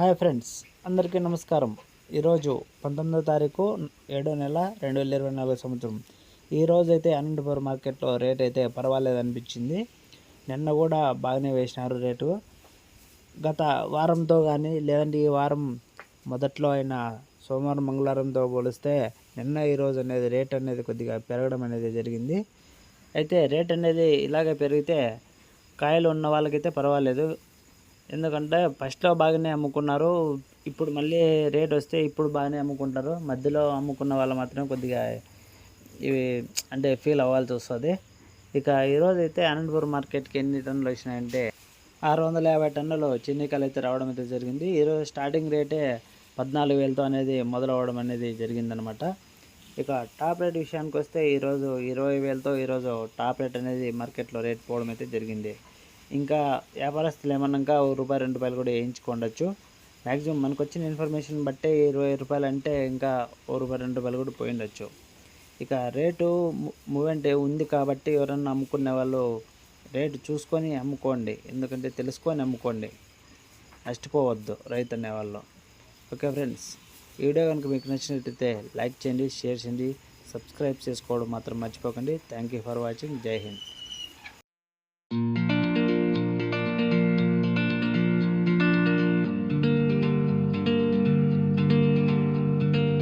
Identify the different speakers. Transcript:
Speaker 1: hi friends అందరికీ నమస్కారం ఈరోజు పంతొమ్మిదో తారీఖు ఏడో నెల రెండు వేల ఇరవై నాలుగో సంవత్సరం ఈరోజు అయితే అనంతపురం మార్కెట్లో రేట్ అయితే పర్వాలేదు అనిపించింది నిన్న కూడా బాగానే వేసినారు రేటు గత వారంతో కానీ లేదంటే ఈ వారం మొదట్లో అయిన సోమవారం మంగళవారంతో పోలిస్తే నిన్న ఈరోజు అనేది రేట్ అనేది కొద్దిగా పెరగడం అనేది జరిగింది అయితే రేట్ అనేది ఇలాగే పెరిగితే కాయలు ఉన్న వాళ్ళకైతే పర్వాలేదు ఎందుకంటే ఫస్ట్లో బాగానే అమ్ముకున్నారు ఇప్పుడు మళ్ళీ రేట్ వస్తే ఇప్పుడు బాగానే అమ్ముకుంటారు మధ్యలో అమ్ముకున్న వాళ్ళు మాత్రం కొద్దిగా ఇవి అంటే ఫీల్ అవ్వాల్సి వస్తుంది ఇక ఈరోజు అయితే అనంతపురం మార్కెట్కి ఎన్ని టన్నులు వచ్చినాయంటే ఆరు వందల యాభై టన్నులు చిన్నికాయలు అయితే రావడం అయితే జరిగింది ఈరోజు స్టార్టింగ్ రేటే పద్నాలుగు వేలతో అనేది మొదలవడం అనేది జరిగిందనమాట ఇక టాప్ రేట్ విషయానికి వస్తే ఈరోజు ఇరవై వేలతో ఈరోజు టాప్ రేట్ అనేది మార్కెట్లో రేట్ పోవడం అయితే జరిగింది ఇంకా వ్యాపారస్తులు ఏమన్నాక రూపాయి రెండు రూపాయలు కూడా వేయించుకోండొచ్చు మ్యాక్సిమం మనకు వచ్చిన ఇన్ఫర్మేషన్ బట్టే ఇరవై రూపాయలు అంటే ఇంకా ఓ రూపాయి రెండు రూపాయలు కూడా పోయిండొచ్చు ఇక రేటు మూవెంట్ ఉంది కాబట్టి ఎవరన్నా అమ్ముకునే వాళ్ళు రేటు చూసుకొని అమ్ముకోండి ఎందుకంటే తెలుసుకొని అమ్ముకోండి నష్టపోవద్దు రైతు అనేవాళ్ళు ఓకే ఫ్రెండ్స్ ఈ వీడియో కనుక మీకు నచ్చినట్టయితే లైక్ చేయండి షేర్ చేయండి సబ్స్క్రైబ్ చేసుకోవడం మాత్రం మర్చిపోకండి థ్యాంక్ యూ ఫర్ వాచింగ్ జై హింద్